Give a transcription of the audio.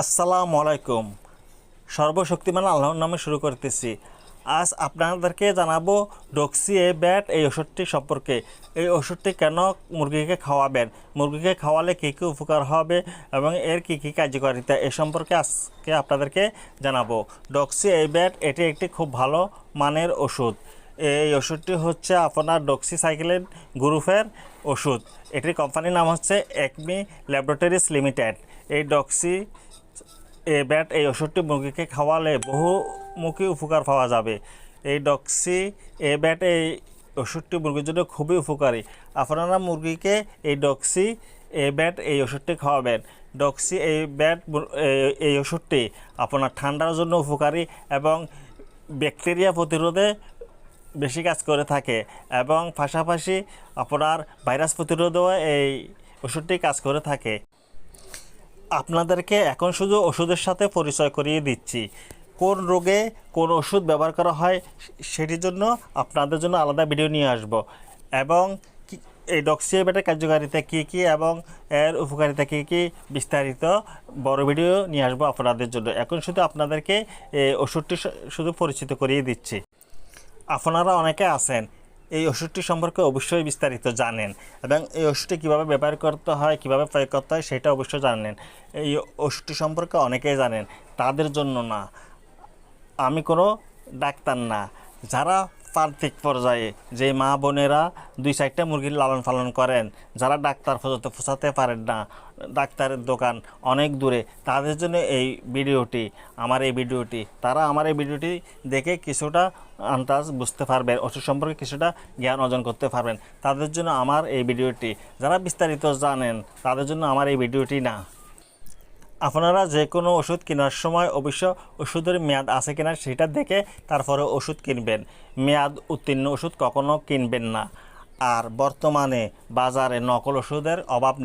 আসসালামু আলাইকুম। সর্বশক্তিমান আল্লাহর নামে শুরু করতেছি। আজ আপনাদেরকে জানাব ডক্সি এ ব্যাট এই ওষুধটি সম্পর্কে। এই ওষুধটি কেন মুরগিকে খাওয়াবেন? মুরগিকে খাওয়ালে কী কী উপকার হবে এবং এর কী কী কার্যকারিতা এ সম্পর্কে আজকে আপনাদেরকে জানাব। ডক্সি এ ব্যাট এটি একটি খুব ভালো মানের ওষুধ। এই ওষুধটি হচ্ছে আপনার ডক্সি সাইকেলের গ্রুপের ওষুধ। এটির কোম্পানির নাম হচ্ছে একমি ল্যাবরেটরিজ লিমিটেড। এই ডক্সি ব্যাট এই ওষুধটি মুরগিকে খাওয়ালে বহুমুখী উপকার পাওয়া যাবে। এই ডক্সি, এ ব্যাট এই ওষুধটি মুরগির জন্য খুবই উপকারী। আপনারা মুরগিকে এই ডক্সি, এ ব্যাট এই ওষুধটি খাওয়াবেন। ডক্সি এই ব্যাট এই ওষুধটি আপনার ঠান্ডার জন্য উপকারী এবং ব্যাকটেরিয়া প্রতিরোধে বেশি কাজ করে থাকে এবং পাশাপাশি আপনার ভাইরাস প্রতিরোধেও এই ওষুধটি কাজ করে থাকে। আপনাদেরকে এখন শুধু ওষুধের সাথে পরিচয় করিয়ে দিচ্ছি। কোন রোগে কোন ওষুধ ব্যবহার করা হয় সেটির জন্য আপনাদের জন্য আলাদা ভিডিও নিয়ে আসব। এবং এই ডক্সিয়েবেটের কার্যকারিতা কী কী এবং এর উপকারিতা কী কী বিস্তারিত বড় ভিডিও নিয়ে আসব আপনাদের জন্য। এখন শুধু আপনাদেরকে ওষুধটি শুধু পরিচিত করিয়ে দিচ্ছি। আপনারা অনেকে আছেন এই ওষুধটি সম্পর্কে অবশ্যই বিস্তারিত জানেন এবং এই ওষুধটি কীভাবে ব্যবহার করতে হয়, কীভাবে প্রয়োগ করতে হয় সেটা অবশ্যই জানেন। এই ওষুধটি সম্পর্কে অনেকেই জানেন, তাদের জন্য না। আমি কোনো ডাক্তার না। যারা প্রান্তিক পর্যায়ে যে মা বোনেরা দুই চারটা মুরগির লালন পালন করেন, যারা ডাক্তার পর্যন্ত পৌঁছাতে পারেন না, ডাক্তারের দোকান অনেক দূরে, তাদের জন্য এই ভিডিওটি, আমার এই ভিডিওটি, তারা আমার এই ভিডিওটি দেখে কিছুটা আন্দাজ বুঝতে পারবেন, ওষুধ সম্পর্কে কিছুটা জ্ঞান অর্জন করতে পারবেন। তাদের জন্য আমার এই ভিডিওটি, যারা বিস্তারিত জানেন, তাদের জন্য আমার এই ভিডিওটি না। আপনারা যে কোনো ওষুধ কেনার সময় অবশ্য ওষুধের মেয়াদ আছে কিনা সেটা দেখে তারপরে ওষুধ কিনবেন। মেয়াদ উত্তীর্ণ ওষুধ কখনও কিনবেন না। আর বর্তমানে বাজারে নকল ওষুধের অভাব নেই।